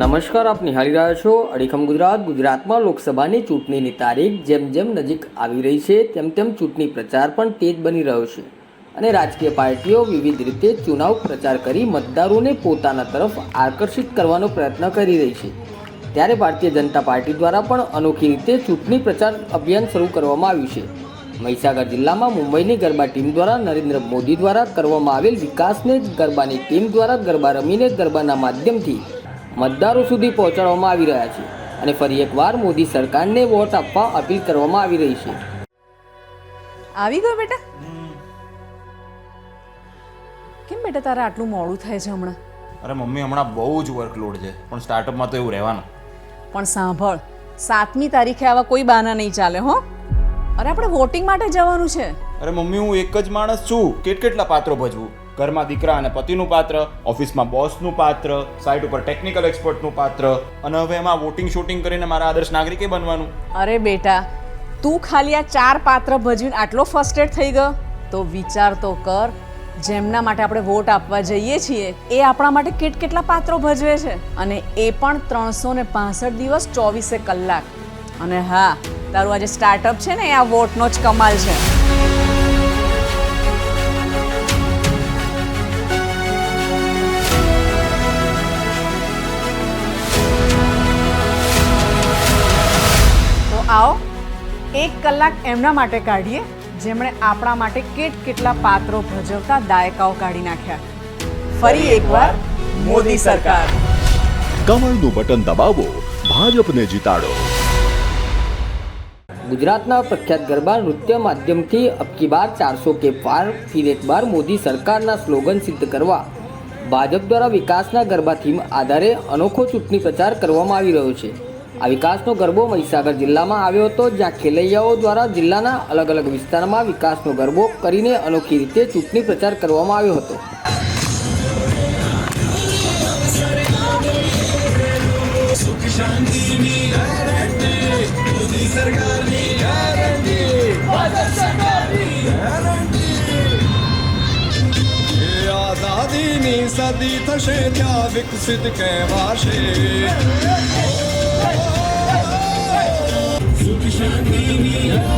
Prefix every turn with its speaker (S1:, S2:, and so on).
S1: નમસ્કાર આપ નિહાળી રહ્યા છો અડીખમ ગુજરાત ગુજરાતમાં લોકસભાની ચૂંટણીની તારીખ જેમ જેમ નજીક આવી રહી છે તેમ તેમ ચૂંટણી પ્રચાર પણ તેજ બની રહ્યો છે અને રાજકીય પાર્ટીઓ વિવિધ રીતે ચુનાવ પ્રચાર કરી મતદારોને પોતાના તરફ આકર્ષિત કરવાનો પ્રયત્ન કરી રહી છે ત્યારે ભારતીય જનતા પાર્ટી દ્વારા પણ અનોખી રીતે ચૂંટણી પ્રચાર અભિયાન શરૂ કરવામાં આવ્યું છે મહીસાગર જિલ્લામાં મુંબઈની ગરબા ટીમ દ્વારા નરેન્દ્ર મોદી દ્વારા કરવામાં આવેલ વિકાસને ગરબાની ટીમ દ્વારા ગરબા રમીને ગરબાના માધ્યમથી મતદારો સુધી પહોંચાડવામાં આવી રહ્યા છે અને ફરી એકવાર મોદી સરકારને વોટ આપવા અપીલ કરવામાં આવી રહી છે
S2: આવી ગયો બેટા કેમ બેટા તારે આટલું મોડું થાય છે હમણાં
S3: અરે મમ્મી હમણાં બહુ જ વર્કલોડ છે પણ સ્ટાર્ટઅપમાં તો એવું રહેવાનું
S2: પણ સાંભળ સાતમી તારીખે આવા કોઈ બાના નહીં ચાલે હો અરે આપણે વોટિંગ માટે જવાનું છે
S3: અરે મમ્મી હું એક જ માણસ છું કેટ કેટલા પાત્રો ભજવું ઘરમાં દીકરા અને પતિનું પાત્ર ઓફિસમાં બોસનું પાત્ર સાઇટ ઉપર ટેકનિકલ એક્સપર્ટનું પાત્ર અને હવે એમાં વોટિંગ શૂટિંગ કરીને મારા આદર્શ નાગરિકે બનવાનું
S2: અરે બેટા તું ખાલી આ ચાર પાત્ર ભજવીને આટલો એડ થઈ ગયો તો વિચાર તો કર જેમના માટે આપણે વોટ આપવા જઈએ છીએ એ આપણા માટે કેટ કેટલા પાત્રો ભજવે છે અને એ પણ ત્રણસો ને દિવસ ચોવીસે કલાક અને હા તારું આજે સ્ટાર્ટઅપ છે ને આ વોટનો જ કમાલ છે તો આવો એક કલાક એમના માટે કાઢીએ જેમણે આપણા માટે કેટ કેટલા પાત્રો ભજવતા દાયકાઓ કાઢી નાખ્યા
S4: ફરી એકવાર મોદી સરકાર
S5: કમળનું બટન દબાવો ભાજપને જીતાડો
S1: ગુજરાતના પ્રખ્યાત ગરબા નૃત્ય માધ્યમથી અબકી બાર ચારસો કે પાર ફિર એક બાર મોદી સરકારના સ્લોગન સિદ્ધ કરવા ભાજપ દ્વારા વિકાસના ગરબા થીમ આધારે અનોખો ચૂંટણી પ્રચાર કરવામાં આવી રહ્યો છે આ વિકાસનો ગરબો મહીસાગર જિલ્લામાં આવ્યો હતો જ્યાં ખેલૈયાઓ દ્વારા જિલ્લાના અલગ અલગ વિસ્તારમાં વિકાસનો ગરબો કરીને અનોખી રીતે ચૂંટણી પ્રચાર કરવામાં આવ્યો હતો ની સદી થશે ત્યાં વિકસિત કહેવાશે સુખ શાંતિની